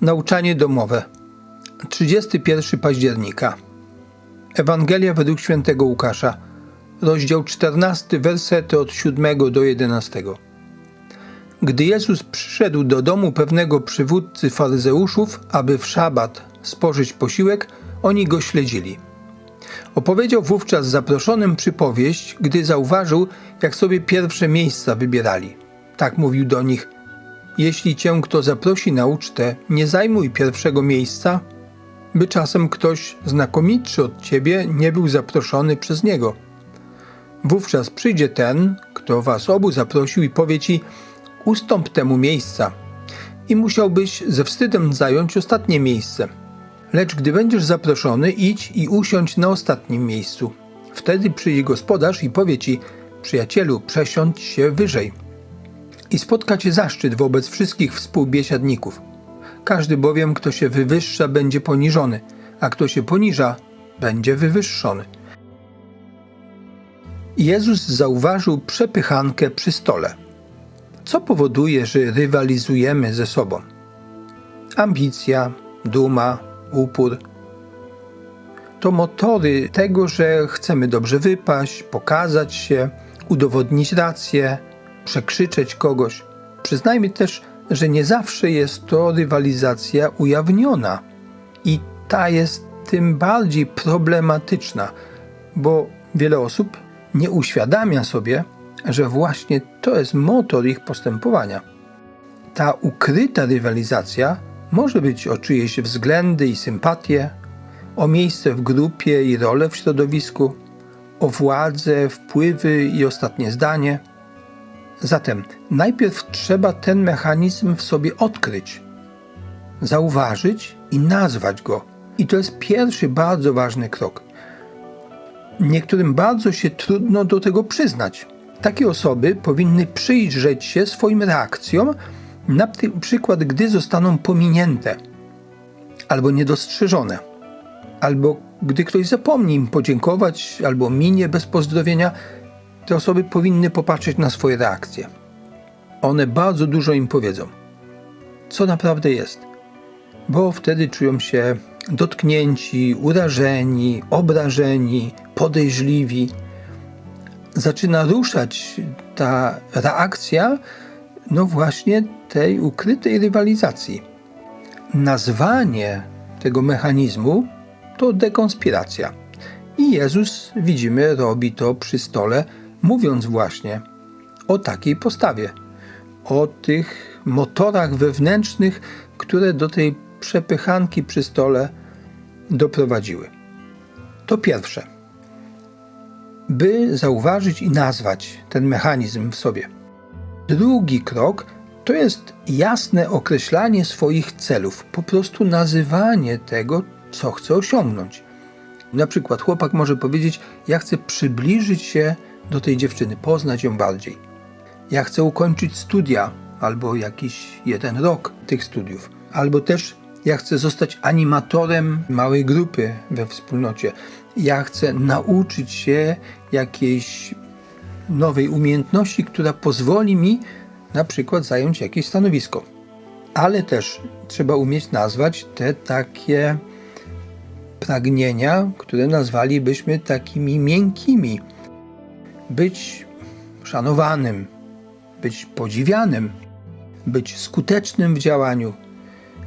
Nauczanie domowe. 31 października. Ewangelia według świętego Łukasza. Rozdział 14, wersety od 7 do 11. Gdy Jezus przyszedł do domu pewnego przywódcy faryzeuszów, aby w szabat spożyć posiłek, oni go śledzili. Opowiedział wówczas zaproszonym przypowieść, gdy zauważył, jak sobie pierwsze miejsca wybierali. Tak mówił do nich – jeśli cię kto zaprosi na ucztę, nie zajmuj pierwszego miejsca, by czasem ktoś znakomitszy od ciebie nie był zaproszony przez niego. Wówczas przyjdzie ten, kto was obu zaprosił i powie ci: Ustąp temu miejsca. I musiałbyś ze wstydem zająć ostatnie miejsce. Lecz gdy będziesz zaproszony, idź i usiądź na ostatnim miejscu. Wtedy przyjdzie gospodarz i powie ci: Przyjacielu, przesiądź się wyżej i spotka cię zaszczyt wobec wszystkich współbiesiadników. Każdy bowiem, kto się wywyższa, będzie poniżony, a kto się poniża, będzie wywyższony. Jezus zauważył przepychankę przy stole. Co powoduje, że rywalizujemy ze sobą? Ambicja, duma, upór. To motory tego, że chcemy dobrze wypaść, pokazać się, udowodnić rację, przekrzyczeć kogoś. Przyznajmy też, że nie zawsze jest to rywalizacja ujawniona i ta jest tym bardziej problematyczna, bo wiele osób nie uświadamia sobie, że właśnie to jest motor ich postępowania. Ta ukryta rywalizacja może być o czyjeś względy i sympatie, o miejsce w grupie i rolę w środowisku, o władzę, wpływy i ostatnie zdanie – Zatem najpierw trzeba ten mechanizm w sobie odkryć, zauważyć i nazwać go. I to jest pierwszy bardzo ważny krok. Niektórym bardzo się trudno do tego przyznać. Takie osoby powinny przyjrzeć się swoim reakcjom, na przykład gdy zostaną pominięte albo niedostrzeżone, albo gdy ktoś zapomni im podziękować, albo minie bez pozdrowienia, te osoby powinny popatrzeć na swoje reakcje. One bardzo dużo im powiedzą, co naprawdę jest, bo wtedy czują się dotknięci, urażeni, obrażeni, podejrzliwi. Zaczyna ruszać ta reakcja, no właśnie tej ukrytej rywalizacji. Nazwanie tego mechanizmu to dekonspiracja. I Jezus, widzimy, robi to przy stole mówiąc właśnie o takiej postawie, o tych motorach wewnętrznych, które do tej przepychanki przy stole doprowadziły. To pierwsze. By zauważyć i nazwać ten mechanizm w sobie. Drugi krok to jest jasne określanie swoich celów, po prostu nazywanie tego, co chce osiągnąć. Na przykład chłopak może powiedzieć: Ja chcę przybliżyć się do tej dziewczyny, poznać ją bardziej. Ja chcę ukończyć studia albo jakiś jeden rok tych studiów, albo też ja chcę zostać animatorem małej grupy we wspólnocie. Ja chcę nauczyć się jakiejś nowej umiejętności, która pozwoli mi na przykład zająć jakieś stanowisko. Ale też trzeba umieć nazwać te takie pragnienia, które nazwalibyśmy takimi miękkimi być szanowanym, być podziwianym, być skutecznym w działaniu,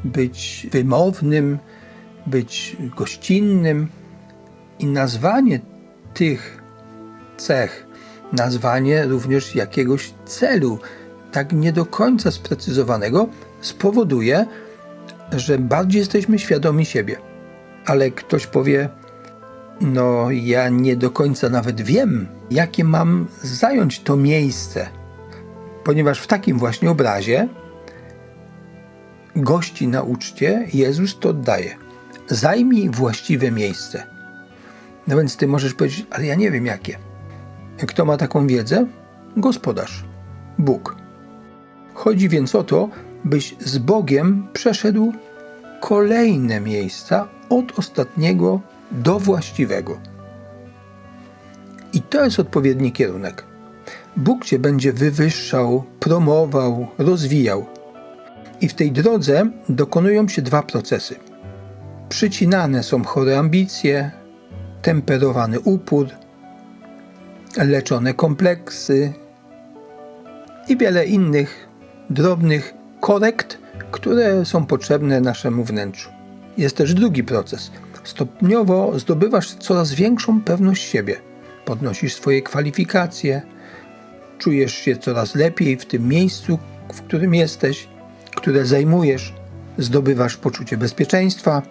być wymownym, być gościnnym i nazwanie tych cech, nazwanie również jakiegoś celu, tak nie do końca sprecyzowanego, spowoduje, że bardziej jesteśmy świadomi siebie. Ale ktoś powie, no ja nie do końca nawet wiem, jakie mam zająć to miejsce, ponieważ w takim właśnie obrazie gości na uczcie Jezus to oddaje. Zajmij właściwe miejsce. No więc ty możesz powiedzieć, ale ja nie wiem jakie. Kto ma taką wiedzę? Gospodarz, Bóg. Chodzi więc o to, byś z Bogiem przeszedł kolejne miejsca od ostatniego do właściwego. I to jest odpowiedni kierunek. Bóg Cię będzie wywyższał, promował, rozwijał. I w tej drodze dokonują się dwa procesy. Przycinane są chore ambicje, temperowany upór, leczone kompleksy i wiele innych drobnych korekt, które są potrzebne naszemu wnętrzu. Jest też drugi proces. Stopniowo zdobywasz coraz większą pewność siebie. Podnosisz swoje kwalifikacje, czujesz się coraz lepiej w tym miejscu, w którym jesteś, które zajmujesz, zdobywasz poczucie bezpieczeństwa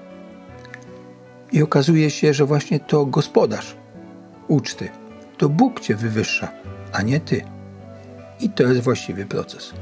i okazuje się, że właśnie to gospodarz uczty, to Bóg cię wywyższa, a nie ty. I to jest właściwy proces.